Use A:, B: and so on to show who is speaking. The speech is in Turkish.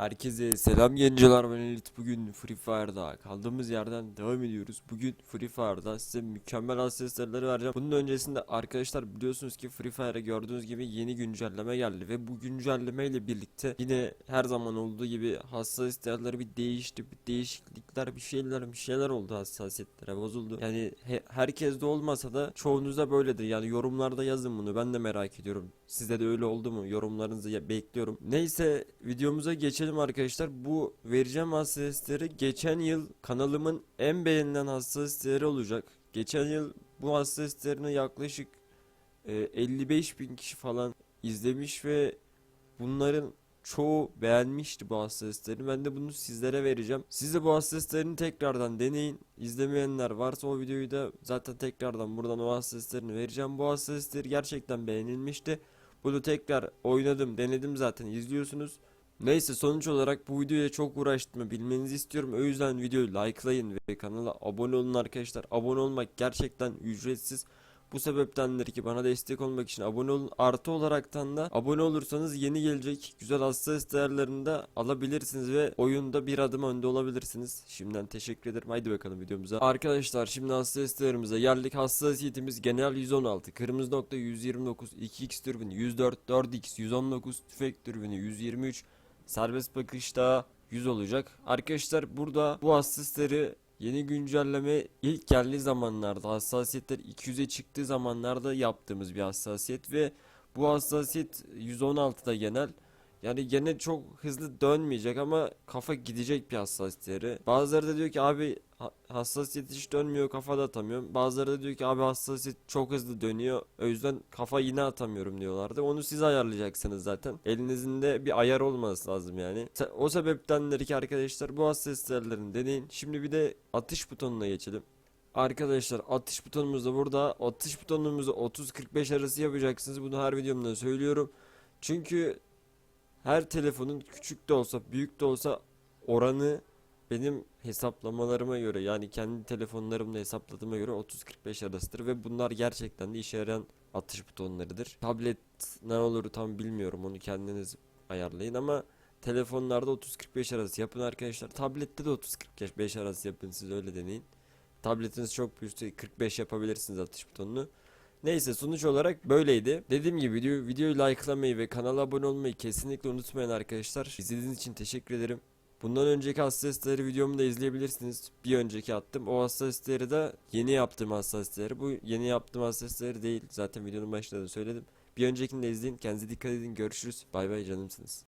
A: Herkese selam gençler ben Elit bugün Free Fire'da kaldığımız yerden devam ediyoruz. Bugün Free Fire'da size mükemmel aksesuarları vereceğim. Bunun öncesinde arkadaşlar biliyorsunuz ki Free Fire'a gördüğünüz gibi yeni güncelleme geldi ve bu güncelleme ile birlikte yine her zaman olduğu gibi hassasiyetleri bir değişti, bir değişiklikler, bir şeyler, bir şeyler oldu hassasiyetlere bozuldu. Yani he- herkes de olmasa da çoğunuzda böyledir. Yani yorumlarda yazın bunu. Ben de merak ediyorum. Sizde de öyle oldu mu? Yorumlarınızı bekliyorum. Neyse videomuza geçelim arkadaşlar. Bu vereceğim hassasiyetleri geçen yıl kanalımın en beğenilen hassasiyetleri olacak. Geçen yıl bu hassasiyetlerini yaklaşık e, 55 bin kişi falan izlemiş ve bunların çoğu beğenmişti bu hassasiyetlerini. Ben de bunu sizlere vereceğim. Siz de bu hassasiyetlerini tekrardan deneyin. İzlemeyenler varsa o videoyu da zaten tekrardan buradan o hassasiyetlerini vereceğim. Bu hassasiyetleri gerçekten beğenilmişti. Bunu tekrar oynadım, denedim zaten izliyorsunuz. Neyse sonuç olarak bu videoya çok uğraştım bilmenizi istiyorum. O yüzden videoyu likelayın ve kanala abone olun arkadaşlar. Abone olmak gerçekten ücretsiz. Bu sebeptendir ki bana destek olmak için abone olun. Artı olaraktan da abone olursanız yeni gelecek güzel hassas değerlerini de alabilirsiniz ve oyunda bir adım önde olabilirsiniz. Şimdiden teşekkür ederim. Haydi bakalım videomuza. Arkadaşlar şimdi hassas değerimize geldik. Hassasiyetimiz genel 116, kırmızı nokta 129, 2x türbini 104, 4x 119, tüfek türbini 123, serbest bakışta 100 olacak. Arkadaşlar burada bu hassasları Yeni güncelleme ilk geldiği zamanlarda hassasiyetler 200'e çıktığı zamanlarda yaptığımız bir hassasiyet ve bu hassasiyet 116'da genel. Yani gene çok hızlı dönmeyecek ama kafa gidecek bir hassasiyetleri. Bazıları da diyor ki abi hassasiyet hiç dönmüyor kafa da atamıyorum. Bazıları da diyor ki abi hassasiyet çok hızlı dönüyor. O yüzden kafa yine atamıyorum diyorlardı. Onu siz ayarlayacaksınız zaten. Elinizin de bir ayar olması lazım yani. O sebeptendir ki arkadaşlar bu hassasiyetlerini deneyin. Şimdi bir de atış butonuna geçelim. Arkadaşlar atış butonumuz da burada. Atış butonumuzu 30-45 arası yapacaksınız. Bunu her videomda söylüyorum. Çünkü her telefonun küçük de olsa büyük de olsa oranı benim hesaplamalarıma göre yani kendi telefonlarımla hesapladığıma göre 30-45 arasıdır ve bunlar gerçekten de işe yarayan atış butonlarıdır. Tablet ne olur tam bilmiyorum onu kendiniz ayarlayın ama telefonlarda 30-45 arası yapın arkadaşlar. Tablette de 30-45 arası yapın siz öyle deneyin. Tabletiniz çok büyükse 45 yapabilirsiniz atış butonunu. Neyse sonuç olarak böyleydi. Dediğim gibi video, videoyu likelamayı ve kanala abone olmayı kesinlikle unutmayın arkadaşlar. İzlediğiniz için teşekkür ederim. Bundan önceki hassasiyetleri videomu da izleyebilirsiniz. Bir önceki attım. O hassasiyetleri de yeni yaptığım hassasiyetleri. Bu yeni yaptığım hassasiyetleri değil. Zaten videonun başında da söyledim. Bir öncekini de izleyin. Kendinize dikkat edin. Görüşürüz. Bay bay canımsınız.